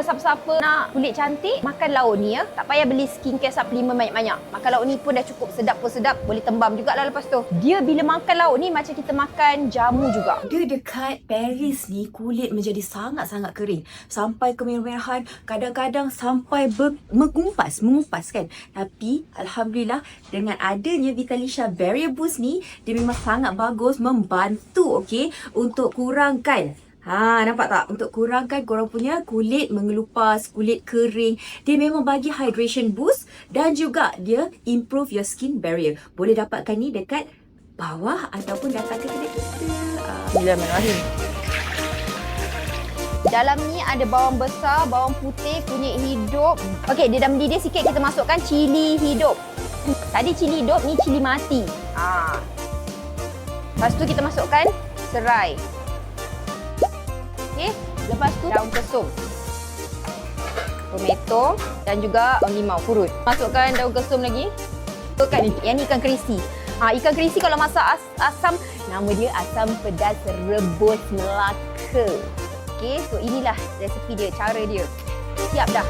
Macam siapa-siapa nak kulit cantik, makan lauk ni ya. Tak payah beli skincare supplement banyak-banyak. Makan lauk ni pun dah cukup sedap pun sedap. Boleh tembam jugalah lepas tu. Dia bila makan lauk ni macam kita makan jamu juga. Dia dekat Paris ni kulit menjadi sangat-sangat kering. Sampai kemerah-merahan, kadang-kadang sampai ber, mengumpas, mengupas kan. Tapi Alhamdulillah dengan adanya Vitalisha Barrier Boost ni, dia memang sangat bagus membantu okay, untuk kurangkan Ha, nampak tak? Untuk kurangkan korang punya kulit mengelupas, kulit kering. Dia memang bagi hydration boost dan juga dia improve your skin barrier. Boleh dapatkan ni dekat bawah ataupun datang ke kedai kita. Ah, Bismillahirrahmanirrahim. Dalam ni ada bawang besar, bawang putih, kunyit hidup. Okey, dia dah mendidih sikit kita masukkan cili hidup. Tadi cili hidup, ni cili mati. Ha. Lepas tu kita masukkan serai. Okey, lepas tu daun kesum. Tomato dan juga daun limau kurut. Masukkan daun kesum lagi. Masukkan yang ni ikan kerisi. Ha, ikan kerisi kalau masak as, asam, nama dia asam pedas rebus Melaka. Okey, so inilah resepi dia, cara dia. Siap dah.